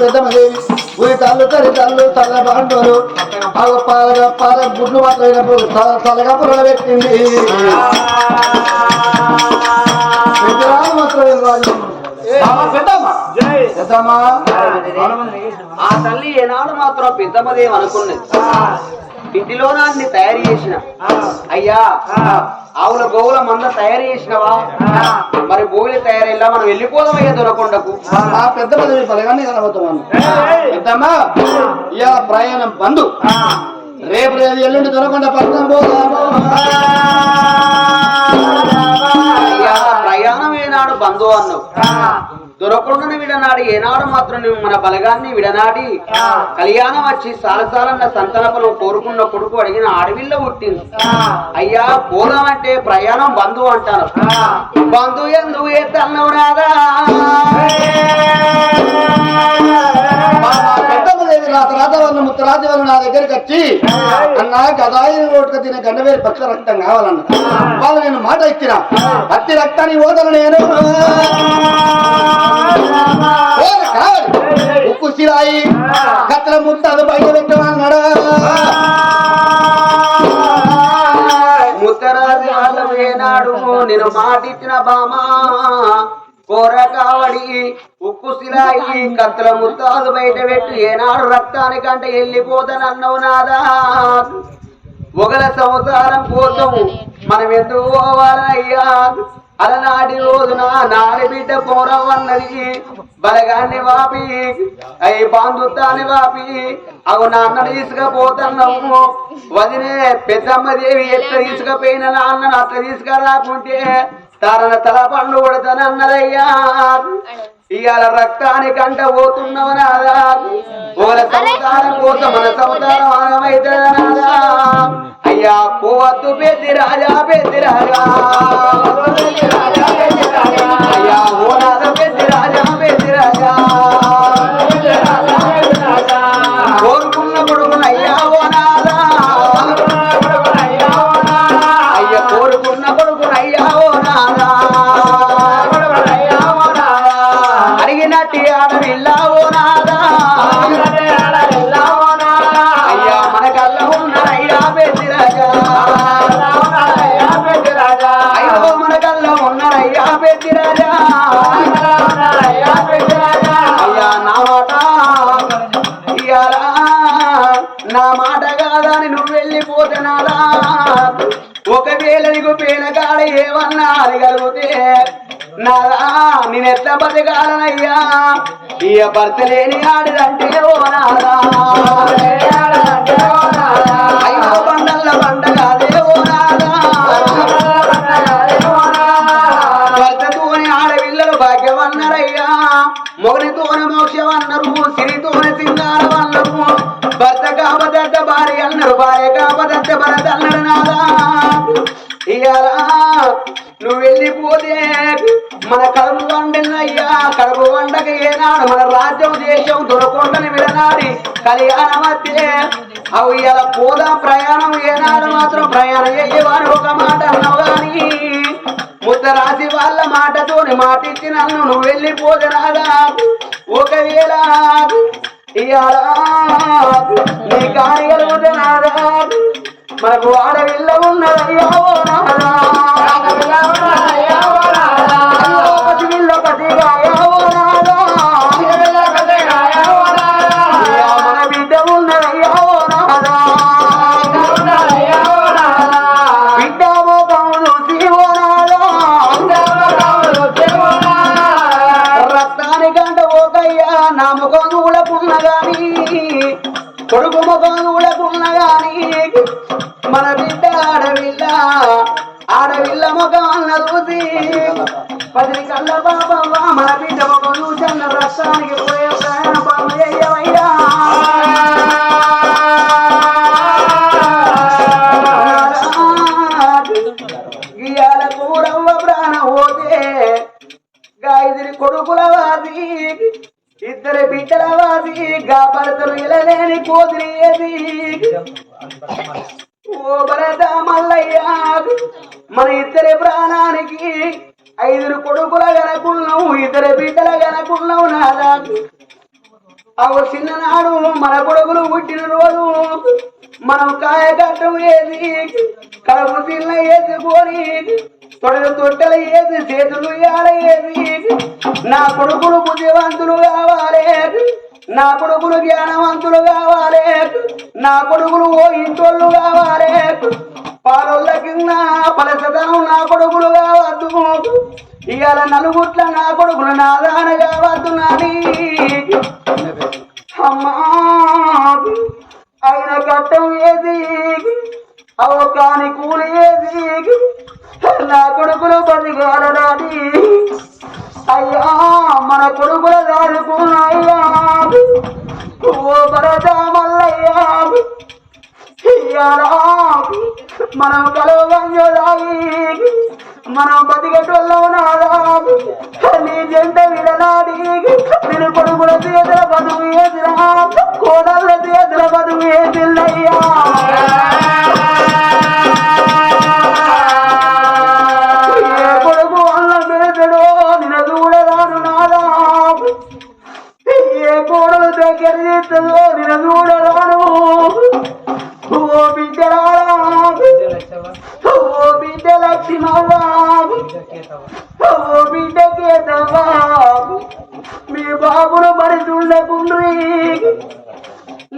పెద్ద మంది ఊరి తల్లు తల్లి తల్ల బాండోలు ఆ పాల పాల గుడ్లు మాత్రమైనప్పుడు తలగా పుల్ల పెట్టింది. ఆ తల్లి ఏనాడు మాత్రం పెద్దమ్మదేం అనుకున్నది ఇంటిలో నాన్ని తయారు చేసిన? అయ్యా ఆవుల గోవుల మంద తయారు చేసినవా? మరి గోవులు తయారయ్యా మనం వెళ్ళిపోదామయ్యా దొరకొండకు. ఆ పెద్ద పదవి బలగానే కనబోతున్నాను. పెద్దమ్మా ఇవాళ ప్రయాణం బంధు రేపు రేపు ఎల్లుండి దొరకకుండా పట్టణం పోదాము ఏనాడు బంధు అన్నావు. దొరకొండను విడనాడి ఏనాడు మాత్రం నువ్వు మన బలగాన్ని విడనాడి కళ్యాణం వచ్చి సాలసాలన్న సంతనపను కోరుకున్న కొడుకు అడిగిన అడవిలో పుట్టింది. అయ్యా పోదామంటే ప్రయాణం బంధు అంటారు. బంధు ఎందు ఏ. తన్నవు రాదా మా రాత నా తర్వాత వాళ్ళు నా దగ్గరికి వచ్చి అన్న గదాయి ఓటుక తినే గండవేరి పక్ష రక్తం కావాలన్న. వాళ్ళు నేను మాట ఇచ్చిన అత్తి రక్తాన్ని ఓదను నేను. ఉక్కు కావాలి. ఉప్పు సిరాయి కత్తల ముత్తాలు బయట పెట్టమన్నాడు? ముత్తరాజు వాళ్ళం ఏనాడు నేను మాటిచ్చిన బామా కోరకావడి కావడి కత్తుల ముత్తాలు బయట పెట్టి. ఏనాడు రక్తానికంటే వెళ్ళిపోతానన్నావు నాదా. ఒకల సంసారం కోసం మనం ఎందుకు పోవాలయ్యా అలనాటి రోజున నాడి బిడ్డ పోరవన్నది. బలగాన్ని వాపి అయి బాంధుత్వాన్ని వాపి. అవు నాన్న తీసుకపోతున్నాము. వదినే పెద్దమ్మ దేవి ఎట్లా తీసుకపోయిన నాన్నను అట్లా తీసుకురాకుంటే తన తల పండు కొడతానన్నదయ్యా. ఇవాళ రక్తానికి అంట పోతున్నావు నాదా. ఒకల సంసారం కోసం మన సంసారం ఆగమైతే అయ్యా పోవద్దు పెద్ది రాజా పెద్ది రాజా. అయ్యా ఓ నాద పెద్ది రాజా పెద్ది రాజా. ఒకవేళ నీకు పేలకాడ ఏమన్నా అడగలిగితే నాదా నేను ఎట్లా బతకాలనయ్యా? ఇయ భర్త లేని ఆడదంటే ఓ నాదా అయ్యో పండల్ల పండగాదే ఓ నాదా భర్తతోని ఆడపిల్లలు భాగ్యమన్నారయ్యా. మొగనితోని మోక్షమన్నారు సిరితోనే సిరితోని కాపదత్త భార్య అన్నారు భార్య కాపదత్త భరత అన్నాడు నాదా. ఇయాలా నువ్వు వెళ్ళిపోతే మన కడుపు వండినయ్యా కడుపు వండక ఏనాడు మన రాజ్యం దేశం దొరకొండని విడనాడి కళ్యాణం వచ్చే అవి ఇలా పోదా ప్రయాణం ఏనాడు మాత్రం ప్రయాణం చేయవాని ఒక మాట అన్నావు కానీ ముద్దరాశి వాళ్ళ మాటతోని మాట ఇచ్చి నన్ను నువ్వు వెళ్ళిపోతే రాదా ఒకవేళ నీ కార్యాలు నాదా మనకు ఆడవిల్ల ఉన్నదయ్యో నాదా అవు చిన్ననాడు మన కొడుకులు పుట్టిన రోజు మనం కాయకట్టం ఏది కడుపు తిన్న వేసుకొని తొడలు తొట్టెలు ఏది చేతులు ఏది? నా కొడుకులు బుద్ధివంతులు కావాలి నా కొడుకులు జ్ఞానవంతులు కావాలి నా కొడుకులు ఓ ఇంటోళ్ళు కావాలి. పాలొల్ల కింద పలసదనం నా కొడుకులు కావద్దు. ఇవాళ నలుగుట్ల నా కొడుకులు నా దాన కావద్దు అమ్మా అయిన కట్టం ఏది? అవకాని కూలి ఏది? నా కొడుకులు బతికారడాది అయ్యా మన కొడుకుల దాడుకున్నాయ్యా ఓ భరత మల్లయ్యా. ఇయ్యాలా మనం కలవగంజదాయి మనం బతికటోళ్ళం నాదా నీ జంట విడనాడి. నేను కొడుకుల చేతుల బతుకు ఏదిరా కోడళ్ళ చేతుల బతుకు ఏదిల్లయ్యా మీ బాబును మరి చూడకుండ్రి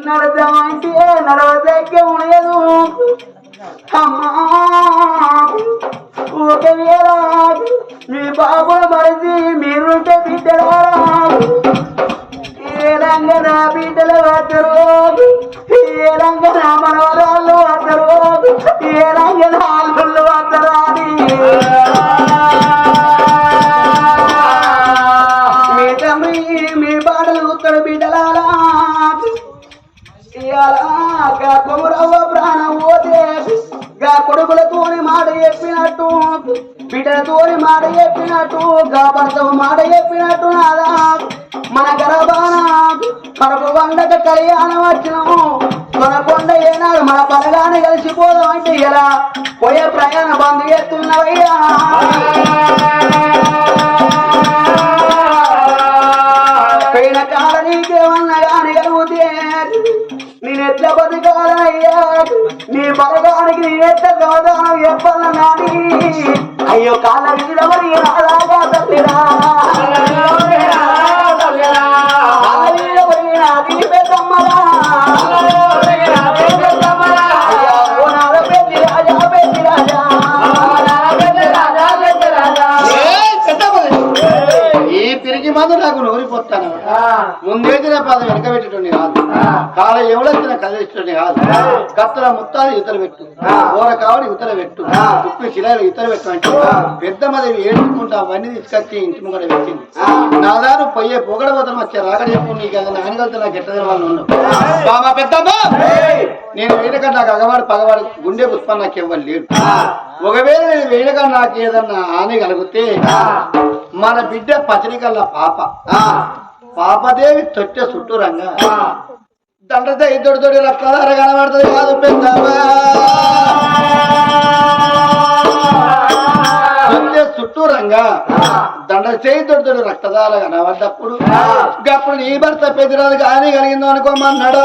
నడదామంటే నడవదగ్గం లేదు. అమ్మా ఒకవేళ మీ బాబును మరిచి మీరుంటే బిడ్డలారా ఏ రంగ నా బిడ్డలు వద్దరు మాట చెప్పినట్టు బిడ్డలతోని మాట చెప్పినట్టు గా భర్తవు మాట చెప్పినట్టు నాదా. మన గర్భాన కడుపు వండక కళ్యాణం వచ్చినాము. మన కొండ ఏనాడు మన పనగానే కలిసిపోదాం అంటే ఇలా పోయే ప్రయాణ బంధు చేస్తున్నవయ్యా. పోయిన కాల నీకేమన్నా కానీ కలిగితే ఎట్లా బతకాలయ్యా? నీ బలగానికి నేను ఎట్లా సమాధానం చెప్పాల నాని? అయ్యో కాళ్ళ మరి రాగా తల్లిరా. ఈ తిరిగి మందు నాకు నూరిపోతాను. ముందేసిన పదం వెనక పెట్టేటోని కాదు కాల ఎవడెత్తిన కదిలించటోని కాదు. కత్తల ముత్తాలు ఇతర పెట్టు. కూర కావడి ఇతర పెట్టు. ఉప్పు శిలాలు ఇతర పెట్టు అంటే పెద్ద మదవి ఏడుకుంటా అవన్నీ తీసుకొచ్చి ఇంటి ముంగడ పెట్టింది. నా దారు పోయే పొగడ పోతాను వచ్చే రాకడ చెప్పు నీకు అది నాన్నగలతో నాకు ఎట్టదని వాళ్ళు ఉండవు బాబా పెద్దమ్మ! నేను వేయక నాకు అగవాడు పగవాడు గుండె పుష్పం నాకు ఇవ్వాలి లేడు. ఒకవేళ నేను వేయక నాకు ఏదన్నా హాని కలిగితే మన బిడ్డ పచనికల్ల పాప. పాపదేవి తొట్టె చుట్టూరంగా దండతే ఇద్దరు తోడి రక్తధార కనబడుతుంది కాదు పెద్దమ్మా. చుట్టూరంగా దండ చేయి తోడి రక్తదార కనబడ్డప్పుడు అప్పుడు నీ భర్త పెద్దరాదు కానీ కలిగిందో అనుకోమన్నాడు?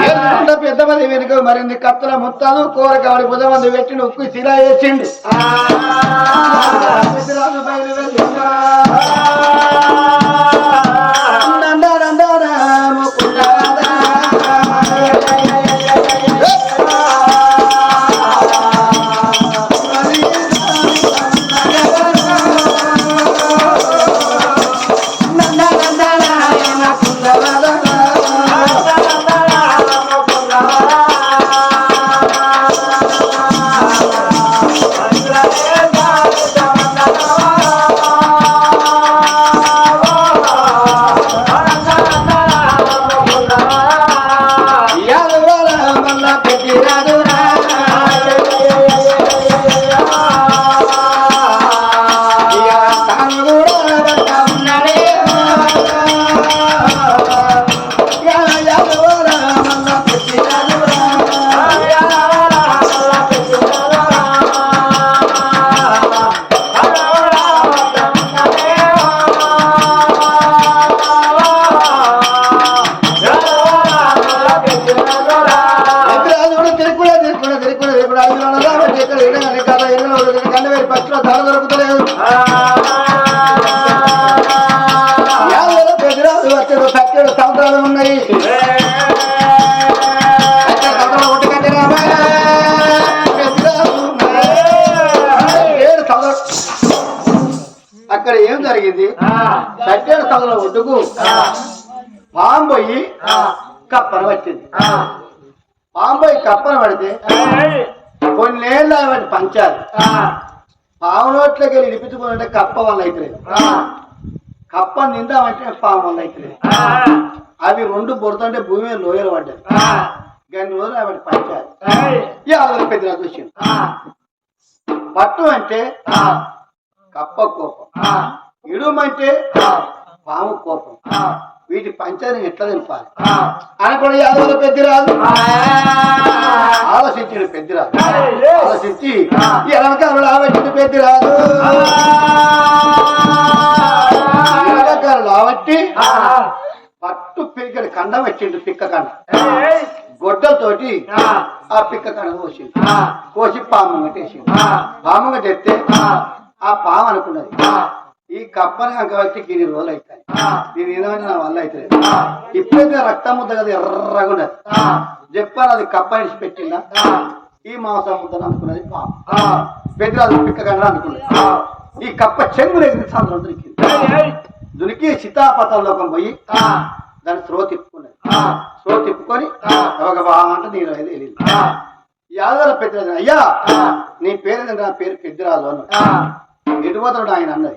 ఏడుకుంట పెద్ద మంది వెనుక మరింది కత్తల ముత్తాలు కూర కావడి బుధ మంది పెట్టి ఉక్కు శిలా వేసిండు బయలువెళ్ళిందా. జరిగింది. సత్యేడు సంవత్సరాల ఒడ్డుకు పాము పోయి కప్పన వచ్చింది పాము పోయి కప్పన పడితే కొన్నేళ్ళు వాటి పంచాలి పాము నోట్లోకి వెళ్ళి ఇడిపించుకుంటే కప్ప వల్ల అవుతుంది కప్ప నిందామంటే పాము వల్ల అవుతుంది అవి రెండు బురదంటే భూమి మీద లోయలు పడ్డాయి. గన్ని రోజులు ఆవిడ పంచాలి యాదవ పెద్దరాజు వచ్చింది పట్టు అంటే కప్ప కోపం. ఇడుమంటే పాము కోపం. వీటి పంచాన్ని ఎట్లా నింపాలి? అనుకున్న యాదవుల పెద్దరాజు. ఆలోచించిన పెద్దరాజు. ఆలోచించి ఎనకాలు ఆవచ్చింది పెద్దరాజు. ఎనకాలు ఆవట్టి పట్టు పిరికడి కండం వచ్చిండు పిక్క కండ గొడ్డలతోటి ఆ పిక్క కండ కోసిండు. కోసి పాము కట్టేసిండు పాము కట్టేస్తే ఆ పాము అనుకున్నది. ఈ కప్పని కాబట్టి ఇన్ని రోజులు అవుతాయి నేను ఏదైనా నా వల్ల అవుతుంది ఇప్పుడైతే రక్తం ముద్ద కదా ఎర్రగుండదు ఉన్నది చెప్పాను అది కప్ప ఇడిచి పెట్టిందా? ఈ మాంసం ముద్దను అనుకున్నది పాము పెద్దరాజు పిక్క కండ అనుకున్నది. ఈ కప్ప చెంగులు ఎగిరి సాయంత్రం దొరికింది దొరికి సీతాపతంలోకం పోయి దాన్ని స్రో తిప్పుకున్నది. స్రో తిప్పుకొని ఒక బాగా నీరు అయితే వెళ్ళింది. యాదవ పెద్దరాజు అయ్యా నీ పేరు నా పేరు పెద్దరాజు అన్నాడు. ఎటుపోతాడు ఆయన అన్నది.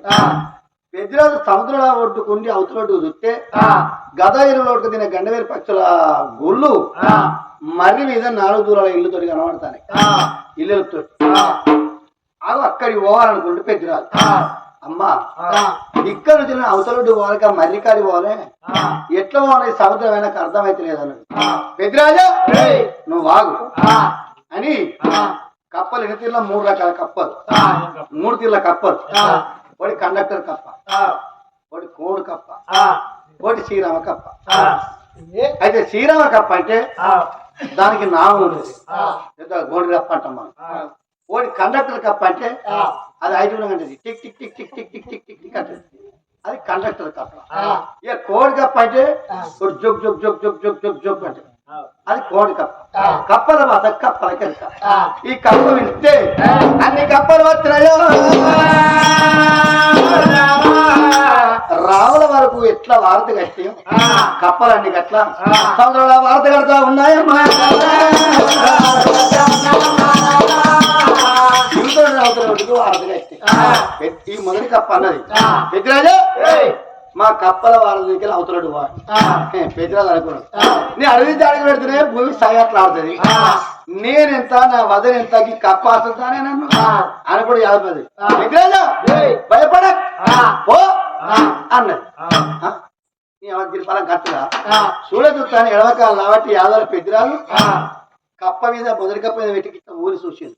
పెద్దరాజు సముద్రంలో ఒడ్డుకుండి అవతలొడ్డు చూస్తే గద ఇరులోకి తినే గండవేరు పక్షుల గుళ్ళు మర్రి మీద నాలుగు దూరాల ఇల్లు తోటి కనబడతాయి ఇల్లుతో అవి అక్కడికి పోవాలనుకుంటే పెద్దరాజు. అమ్మా ఇక్కడ నుంచి నేను అవతలొడ్డు పోవాలి మర్రికాడి పోవాలి? ఎట్లా పోవాలి? సముద్రం అయినా నాకు అర్థమైతే లేదన్నాడు పెద్దరాజా నువ్వు వాగు అని కప్పలు ఎన్ని తీర్ల మూడు రకాల కప్పలు. మూడు తీర్ల కప్పలు. ఒకటి కండక్టర్ కప్ప. ఒకటి కోడి కప్ప. ఒకటి శ్రీరామ కప్ప. అయితే శ్రీరామ కప్ప అంటే దానికి నామం ఉంటుంది గోడి కప్ప అంటాం మనం. ఒకటి కండక్టర్ కప్ప అంటే అది ఐదు అంటది tick tick tick tick tick tick tick tick tick అంటది. అది కండక్టర్ కప్ప. ఇక కోడి కప్ప అంటే జొక్ జొక్ జొక్ జొక్ జొక్ జొక్ జొక్ అంటే అది కోడి కప్ప. కప్పల వాత కప్పల కెరక ఈ కప్ప వింటే అన్ని కప్పలు వచ్చినాయో రావుల వరకు ఎట్లా వారత కట్టి? కప్పలన్నీ గట్ల సముద్రంలో వారత కడతా ఉన్నాయమ్మా పెట్టి మొదటి కప్ప అన్నది. పెద్దరాజా మా కప్పల వారధికి అవతలడు వాడు. పెద్దరాజు అనుకున్నాడు నేను అడవి దాడికి పెడితేనే భూమి సగట్లా ఆడుతుంది. నేనెంత నా వదన ఎంత కప్ప ఆస్తుంటానే నన్ను? అని కూడా యాదపది పెద్దరాజా భయపడ. అన్నది. ఆ? నీ ఎవరి ఫలం కట్టదా చూడ చూస్తాను ఎడవకాలు కాబట్టి యాదవ పెద్దరాలు కప్ప మీద మొదటి కప్ప మీద పెట్టి ఊరి చూసింది.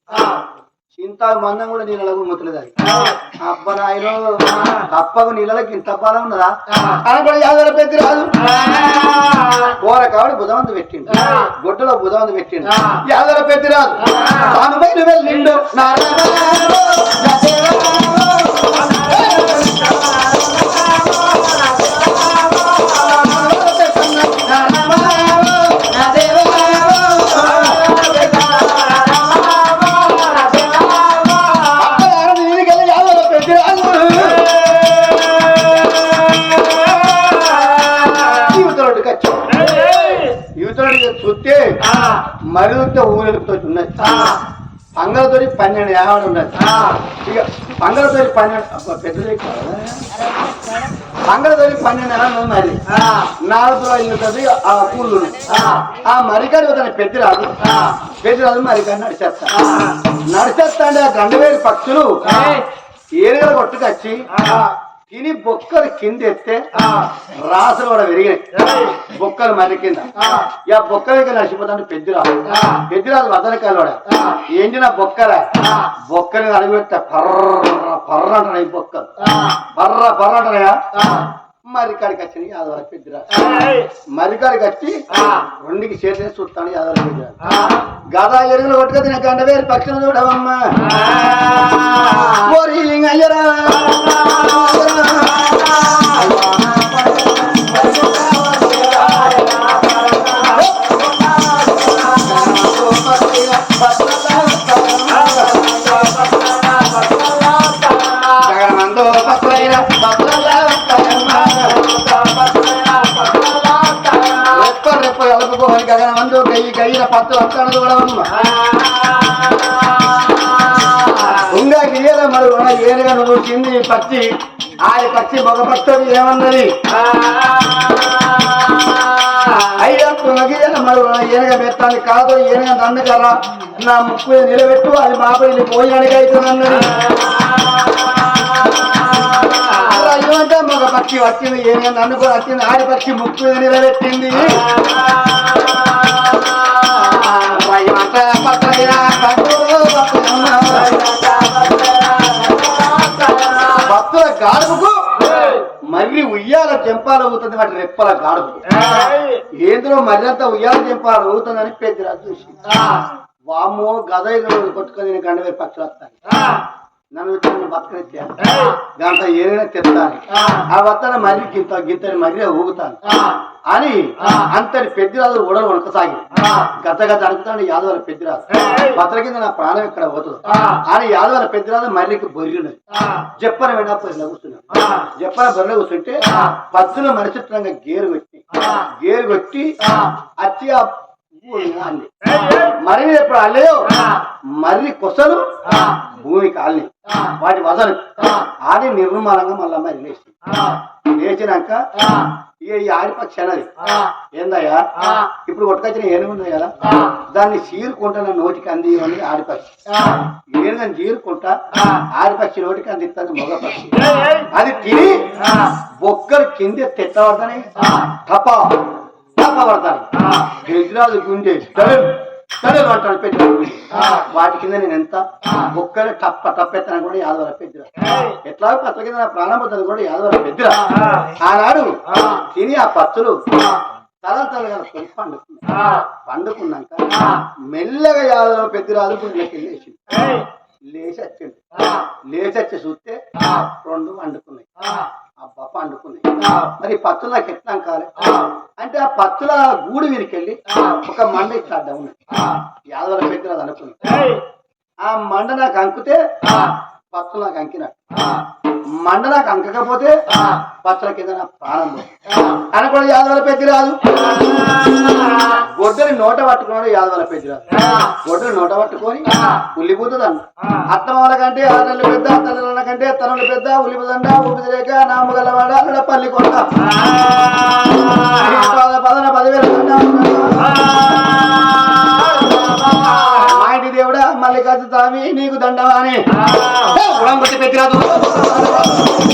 చింత మందం కూడా నీళ్ళకు ముత్తలేదు అది అబ్బ నాయన. కప్పకు నీళ్ళకి ఇంత బలం ఉన్నదా? అని కూడా యాదవ పెద్దరాలు కూర కావడి బుధవంతు పెట్టిండు. గొడ్డలో బుధవంతు పెట్టిండు. యాదవ తాను బయలు వెళ్ళిండు. నారాయణ మరుగుతో ఊరెడుపుతో ఉన్నాయి పంగలతో పన్నెండు ఏడాడు ఉన్నాయి ఇక పంగలతో పన్నెండు పెద్దది పంగలతో పన్నెండు ఏడాడు ఉన్నది నాలుగుతో ఇల్లుతుంది ఆ కూళ్ళు ఆ. మరికాడు తన పెద్ద రాదు పెద్ద రాదు మరికాడు నడిచేస్తా నడిచేస్తా అంటే ఆ గండవేడి పక్షులు ఏరియాలు కొట్టుకొచ్చి తిని బొక్కలు కింద ఎత్తే రాసులు కూడా పెరిగినాయి బొక్కలు మరి కింద ఆ బొక్కలు దగ్గర నడిచిపోతాను పెద్దరాలు పెద్దరాలు వదలకాయలు కూడా ఏంటినా బొక్కల బొక్కని అడిగిపెట్టే పర్ర పర్ర అంటున్నాయి బొక్కలు పర్ర పర్ర అంటున్నాయా మరికాడికి వచ్చినాయి యాదవర పెద్దరాలు మరికాడికి వచ్చి రెండుకి చేతులు చూస్తాను యాదవర పెద్ద గదా ఎరుగులు కొట్టుకు తిన కండ వేరు పక్షులు చూడవమ్మా ఓరి లింగయ్యరా జగమందో గయ్యి గయ్యిన పత్తు ఉంగా గియ్యల మరి ఉన్న ఏరుగా నువ్వు కింది పచ్చి ఆయన పచ్చి మగ పచ్చడి ఏమన్నది అయ్యా గియ్యల మరి ఉన్న ఏనుగ మెత్తాన్ని కాదు ఏనుగ నన్ను కదా నా ముక్కు నిలబెట్టు అది మాపడి పోయానికి అవుతుందన్నది ఏమంటే మగ పక్షి వచ్చింది ఏనుగ నన్ను కూడా వచ్చింది ఆడి పక్షి ముక్కు నిలబెట్టింది. భక్తుల గాడుపుకు మర్రి ఉయ్యాల చెంపాల అవుతుంది వాటి రెప్పల గాడుపు ఏందులో మర్రంతా ఉయ్యాల చెంపాల అవుతుందని పెద్దరాజు చూసి వామ్మో గదైలు కొట్టుకొని గండవే పక్షులు వస్తాయి. నన్ను దాంతో ఏదైనా తింటాను ఆ. వత్తన మర్రి గింత గింతని మర్రి ఊగుతాను అని అంతటి పెద్దరాజు ఉడలు వణకసాగి గత గత అనుకుతాను యాదవల పెద్దరాజు. బతల కింద నా ప్రాణం ఇక్కడ పోతుంది. అని యాదవల పెద్దరాజు మర్రికి బొర్రినది. చెప్పన వెంట బొర్రెలో కూర్చున్నాడు. చెప్పన బొర్రెలో కూర్చుంటే పచ్చుల మరిచిత్రంగా గేరు కొట్టి గేరు కొట్టి అచ్చి ఆ మరి ఎప్పుడు అల్లేయో మర్రి కొసలు భూమి కాలి వాటి వదలు ఆడి నిర్మలంగా మళ్ళా మరి లేచి లేచినాక ఈ ఆడిపక్షి అన్నది ఏందయ్యా? ఇప్పుడు కొట్టుకొచ్చిన ఏనుగు ఉంది కదా? దాన్ని చీరుకుంటున్న నోటికి అంది అని ఆడిపక్షి ఏనుగని చీరుకుంటా ఆడిపక్షి నోటికి అందిస్తుంది మగ పక్షి. అది తిని బొక్కలు కింద తెట్టబడతానే తప్ప తప్ప పడతాను గెజరాజు గుండె తడలు తడలు అంటాడు పెద్ద వాటి కింద నేను ఎంత బొక్కలు టప్ప టప్పెత్తాను కూడా యాదవ పెద్ద ఎట్లా పత్ర కింద నా ప్రాణం పోతుంది కూడా యాదవ పెద్ద ఆనాడు తిని ఆ పత్తులు తల తలగా పండుకున్నా పండుకున్నాక మెల్లగా యాదవ పెద్దరాజు గుండెలకి లేచి లేచి వచ్చిండు లేచి వచ్చి చూస్తే రెండు వండుకున్నాయి అబ్బా పండుకున్నాయి మరి పత్తులు నాకు ఎట్లా కాలే అంటే ఆ పత్తుల గూడు వీరికెళ్ళి ఒక మండ ఇట్లా అడ్డం ఉన్నది యాదవ పెద్దరాజు అనుకుంది ఆ మండ నాకు అంకుతే పత్తులు నాకు అంకినట్టు. మండ నాకు అంకకపోతే పత్తుల కింద నా ప్రాణం. అనకుండా యాదవల పెద్దరాజు గొడ్డలి నోట పట్టుకున్నాడు యాదవల పెద్దరాజు గొడ్డలి నోట పట్టుకొని ఉల్లిపోతుందండి అత్త వాళ్ళ కంటే ఆడళ్ళు పెద్ద తల్లుల కంటే తనులు పెద్ద ఉల్లిపోదండ ఊపిది లేక నామగల్లవాడ అక్కడ పల్లి కొండ. పద పదన పదివేలు మల్లికార్జున స్వామి నీకు దండవా అని. గుణం కొట్టి పెట్టిరాదు గుణం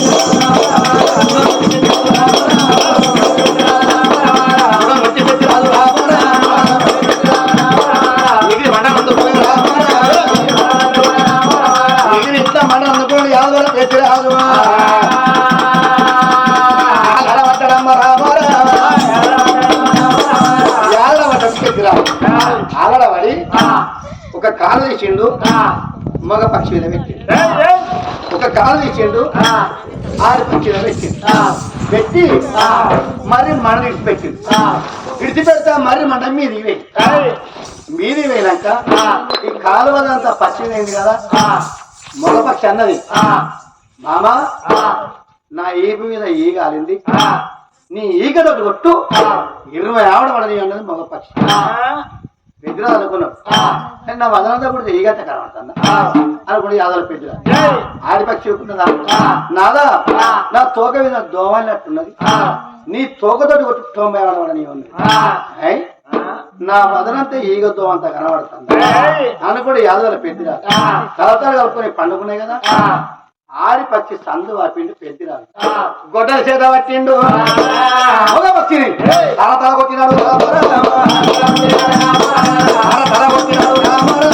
కాలు తీసిండు మగ పక్షి మీద పెట్టిండు. ఒక కాలు తీసిండు ఆడి పక్షి మీద పెట్టిండు. పెట్టి మరి మన విడిచిపెట్టిండు విడిచిపెడతా మరి మంట మీది వేయి మీది వేయినాక ఈ కాలువదంతా పచ్చిదైంది కదా మగ పక్షి అన్నది. మామ నా ఈపు మీద ఈగ ఆలింది. నీ ఈగతో కొట్టు ఇరవై ఆవిడ పడది అన్నది మగ పక్షి. పెద్దరా అనుకున్నాడు కానీ నా వదనంతా కూడా ఈగత కనబడుతుందా. అనుకుని యాదవ పెద్దరా ఆడిపక్షి చెప్పుకున్నదా నాదా? నా తోక మీద దోమన్నట్టున్నది. నీ తోకతోటి కొట్టు తొంభై ఆడవాడని ఉంది? నా వదనంతా ఈగ దోమంతా కనబడుతుంది. అనుకుని యాదవుల పెద్దరా తలతలు కలుపుకొని పండుకున్నాయి కదా. ఆరి పచ్చి సందు వాపిండు పెద్దిరాలు గొడ్డ చేత పట్టిండు. వచ్చింది. తల తల కొట్టినాడు తల తల కొట్టినాడు